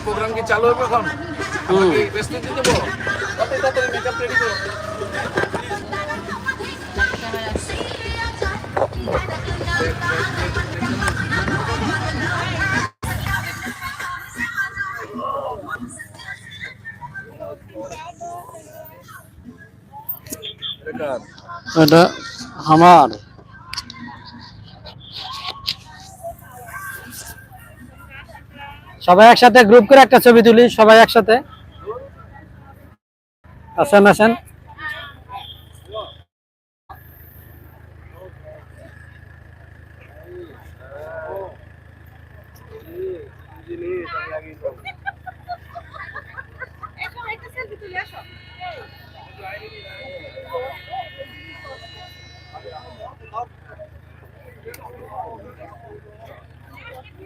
আপনার প্রোগ্রাম কি চালু হবে এখন? আমাকে ব্যস্ত দিয়ে দেবো। তাড়াতাড়ি তাড়াতাড়ি মেকআপ রেডি করো এটা কার? এটা আমার। সবাই একসাথে গ্রুপ করে একটা ছবি তুলি সবাই একসাথে। আসেন আসেন।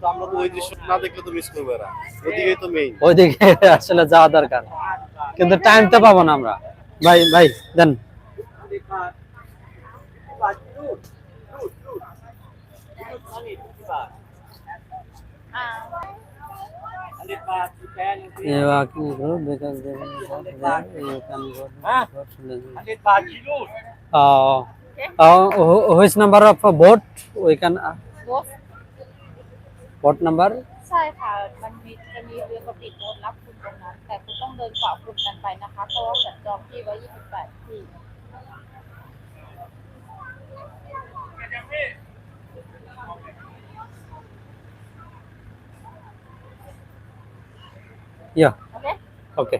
কিন্তু আমরা তো ওই দৃশ্য না দেখলে তো মিস করবো এরা ওদিকেই তো মেইন ওইদিকে আসলে যাওয়া দরকার কিন্তু টাইম তো পাবো না আমরা ভাই ভাই দেন ये walking group because they will not there you can go uh, uh, who- which number of uh, vote we can uh, โ บ๊ท vote number ใช่ค่ะ มันมีจะมีเรือปกติโบ๊ทรับคุณตรงนั้น แต่คุณต้องเดินฝ่าคุณกันไปนะคะ เพราะว่าฉันจองที่ไว้28ที่ yeah โอเค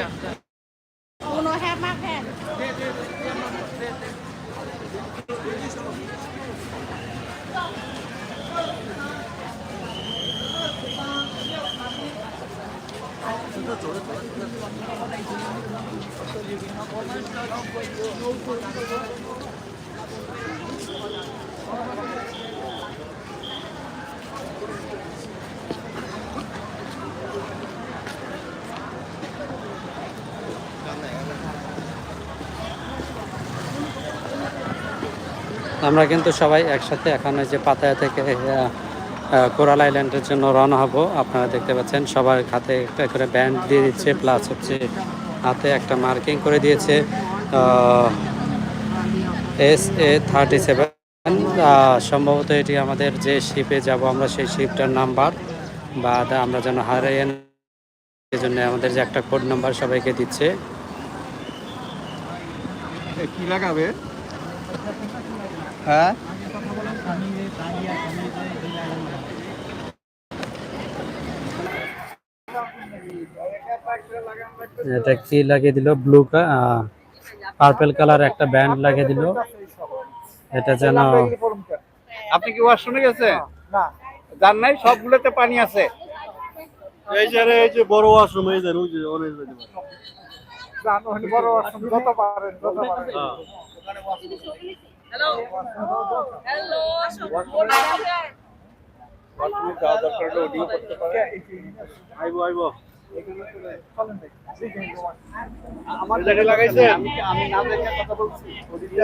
Конечно. আমরা কিন্তু সবাই একসাথে এখন যে পাতায়া থেকে কোরাল আইল্যান্ডের জন্য রওনা হব। আপনারা দেখতে পাচ্ছেন সবার হাতে একটা করে ব্যান্ড দিয়ে দিচ্ছে, প্লাস হচ্ছে হাতে একটা মার্কিং করে দিয়েছে এস এ থার্টি সেভেন সম্ভবত এটি আমাদের যে শিপে যাব আমরা, সেই শিপটার নাম্বার বা আমরা যেন হারিয়ে জন্য আমাদের যে একটা কোড নাম্বার সবাইকে দিচ্ছে। কি লাগাবে? হ্যাঁ? এটা কি লাগিয়ে দিল? ব্লু পার্পল কালার একটা ব্যান্ড লাগিয়ে দিল। এটা যেন আপনি কি ওয়াশরুমে গেছেন? না। যান নাই সবগুলোতে পানি আছে। এই যে এই যে বড় ওয়াশরুম এই যে ওই যে অনেক যেতে বড় ওয়াশরুম যত পারেন যত পারেন। আমি আমি না কথা বলছি। ওদিকে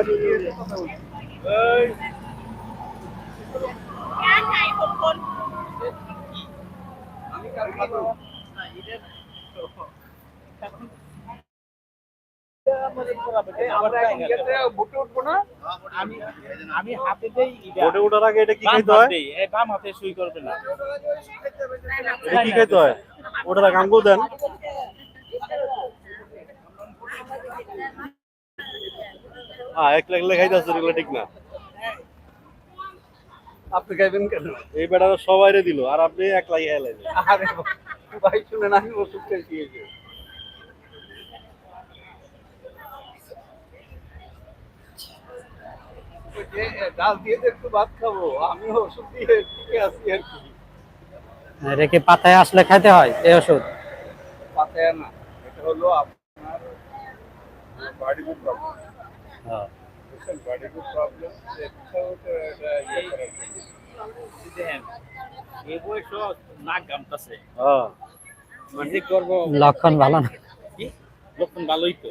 আমি কার খাব আমরা এখন গেতে বুটে উঠবো না। আমি আমি হাতে দেই বোটে ওঠার আগে এটা কি খাইতে হয়? বাম হাতে সুই করবে না। এটা কি খাইতে হয়? ওটার আগে দেন। হ্যাঁ এক লাখ লেখাইতে আছে এগুলো ঠিক না। আপনি খাইবেন কেন? এই বেটারা সবাইরে দিল আর আপনি এক লাখ আরে ভাই শুনেন আমি ওষুধ খেয়েছি এই যে। ওই যে, ডাল দিয়ে একটু ভাত খাব। আমি ওষুধ দিয়ে টিকে আছি আর কি। এটা কি পাতায় আসলে খাইতে হয় এই ওষুধ? পাতায় না এটা হলো আপনার বাড়ি গুড প্রবলেম বাড়ি প্রবলেম এটা ইয়ে এই বয়স নাক গামতাছে হ্যাঁ। মানে করব লক্ষণ ভালো না? লক্ষণ ভালোই তো।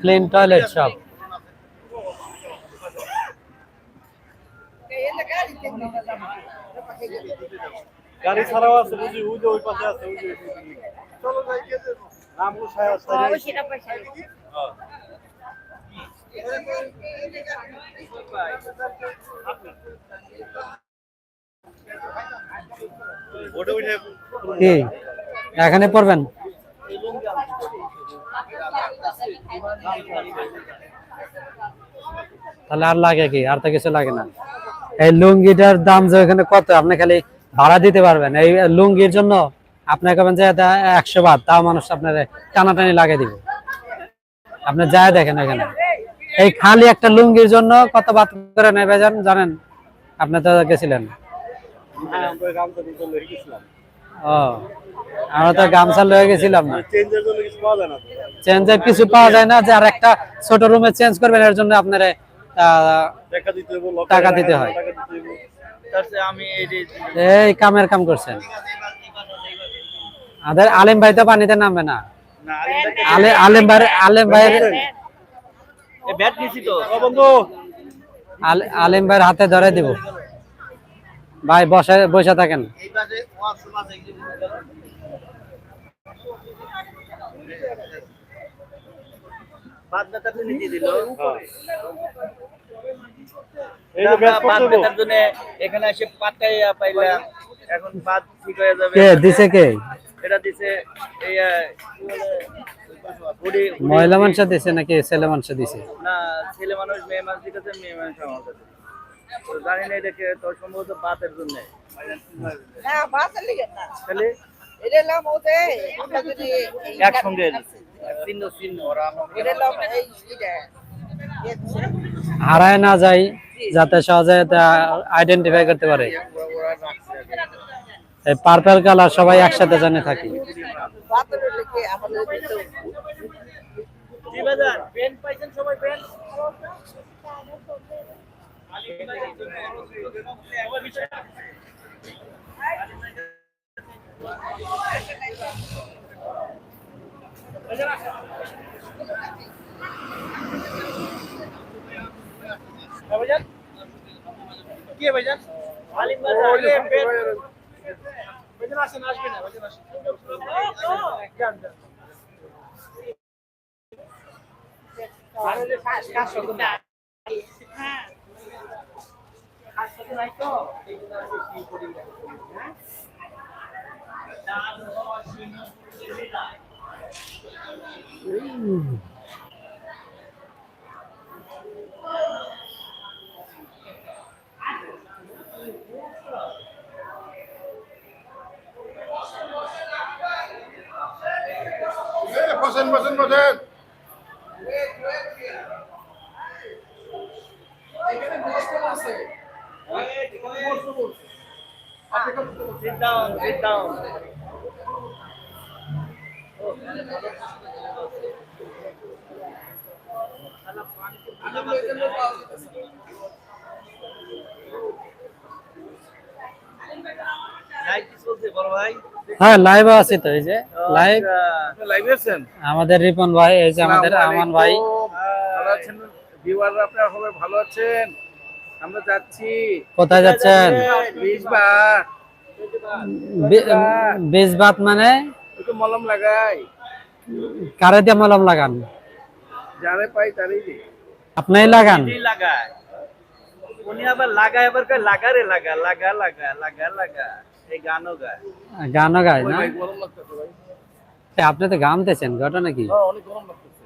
ক্লিন টয়লেট সব গাড়ি ছাড়াও আছে বুঝি ওই যে ওই পাশে আছে ওই যে চলো যাই গেছে রামপুর সাহেব সাইড ওটা উঠে এখানে পড়বেন? তাহলে আর লাগে কি? আর তো কিছু লাগে না। এই লুঙ্গিটার দাম যে এখানে কত? আপনি খালি ভাড়া দিতে পারবেন। এই লুঙ্গির জন্য আপনি কবেন যে একশো বাদ, তাও মানুষ আপনার টানাটানি লাগিয়ে দিবে। আপনি যায় দেখেন এখানে। এই খালি একটা লুঙ্গির জন্য কত বাদ করে নেবে জানেন? আপনি তো গেছিলেন হ্যাঁ আমরা রামপুর চলে গেছিলাম ও আমরা তো গামছা লয়ে গেছিলাম না। চেঞ্জের জন্য কিছু পাওয়া যায় না চেঞ্জের কিছু পাওয়া যায় না যে আর একটা ছোট রুমে চেঞ্জ করবেন এর জন্য আপনার টাকা দিতে হবে টাকা দিতে হয়। এই এই কামের কাম করছেন। আমাদের আলেম ভাই তো পানিতে নামবে না। আলেম ভাই আলেম ভাইয়ের এ ব্যাট নিছি তো। বন্ধু। আলেম ভাইয়ের হাতে ধরে দিব। ভাই বসে বসে থাকেন। এই পাশে ওয়াশরুম আছে এই যে বাদ ব্যথার জন্য দিয়ে দিল এই যে ব্যাস বাদ করতে ব্যথার জন্য এখানে এসে পাতাই পাইলাম এখন বাদ ঠিক হয়ে যাবে কে দিছে কে? এটা দিছে এই মহিলা মানুষ দিছে নাকি ছেলে মানুষ দিছে? না ছেলে মানুষ মেয়ে মানুষ মেয়ে মানুষ আমার জানি না তো সম্ভবত বাতের জন্য। না বাসের লিগে না। তাহলে এটা লাম ওতে আমরা যদি একসঙ্গে। চিহ্ন চিহ্ন ওরা এটা লাম এই এটা হারায় না যায় যাতে সহজে আইডেন্টিফাই করতে পারে। পার্পল কালার সবাই একসাথে জানে থাকি। বাতের লিগে আমাদের ভিতর জি বাজার পেন পাইছেন সবাই পেন কে ভাইজান আলিম বাজার পেন ভাইজান আসেন আসবেন না ভাইজান Sit down? হ্যাঁ লাইভ আছে তো এই যে লাইভ আচ্ছা। লাইভ আছেন? আমাদের রিপন ভাই এই যে আমাদের আমান ভাই। ভালো আছেন? ভিউয়ার আপনারা সবাই ভালো আছেন? আমরা যাচ্ছি। কোথায় যাচ্ছেন? বিশ বার বি- বীজ ভাত মানে? একটু মলম লাগাই। কারে দিয়ে মলম লাগান? যারে পাই তারই আপনিই লাগান? লাগায় উনি আবার লাগায় আবার কয় লাগা রে লাগা লাগা লাগা লাগা লাগা। এই গানও গায়। গানও গায় না? গরম লাগতেছে ভাই। আপনি তো গামতেছেন ঘটনা কি? হ্যাঁ অনেক গরম লাগতেছে।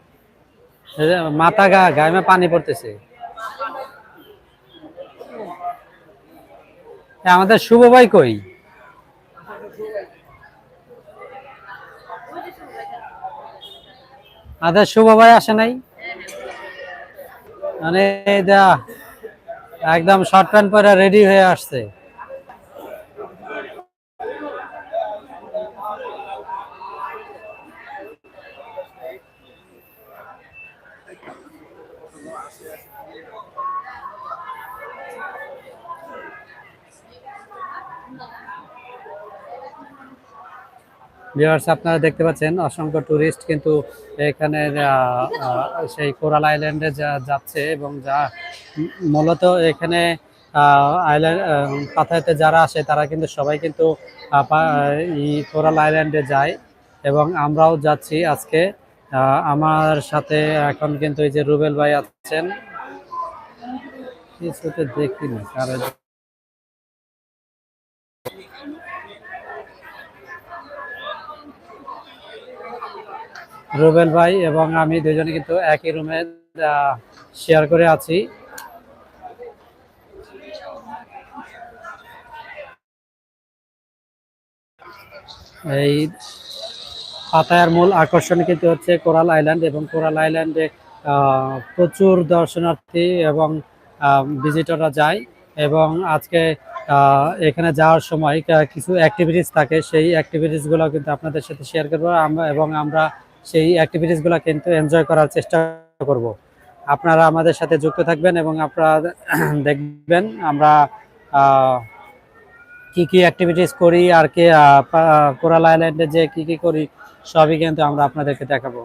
মাথা গা গায়ে মে পানি পড়তেছে। আমাদের শুভ ভাই কই? আমাদের শুভ ভাই আসে নাই। মানে একদম শর্ট প্যান্ট পরে রেডি হয়ে আসছে। ভিউয়ার্স আপনারা দেখতে পাচ্ছেন, অসংখ্য টুরিস্ট কিন্তু এখানে সেই কোরাল আইল্যান্ডে যা- যাচ্ছে এবং যা মূলত এখানে আইল্যান্ড পাথাইতে যারা আসে, তারা কিন্তু সবাই কিন্তু কোরাল আইল্যান্ডে যায় এবং আমরাও যাচ্ছি আজকে। আমার সাথে এখন কিন্তু এই যে রুবেল ভাই আছেন। কিছুতে দেখিনি কারণ রুবেল ভাই এবং আমি দুজনে কিন্তু একই রুমে শেয়ার করে আছি। এই পাতায়ার মূল আকর্ষণ কিন্তু হচ্ছে কোরাল আইল্যান্ড এবং কোরাল আইল্যান্ডে প্রচুর দর্শনার্থী এবং ভিজিটররা যায় এবং আজকে এখানে যাওয়ার সময় কিছু অ্যাক্টিভিটিস থাকে। সেই অ্যাক্টিভিটিসগুলো কিন্তু আপনাদের সাথে শেয়ার করব। এবং আমরা সেই অ্যাক্টিভিটিসগুলো কিন্তু এনজয় করার চেষ্টা করব। আপনারা আমাদের সাথে যুক্ত থাকবেন এবং আপনারা দেখবেন আমরা কি কি অ্যাক্টিভিটিস করি আর কি কোরাল আইল্যান্ডে যে কি কি করি, সবই কিন্তু আমরা আপনাদেরকে দেখাবো।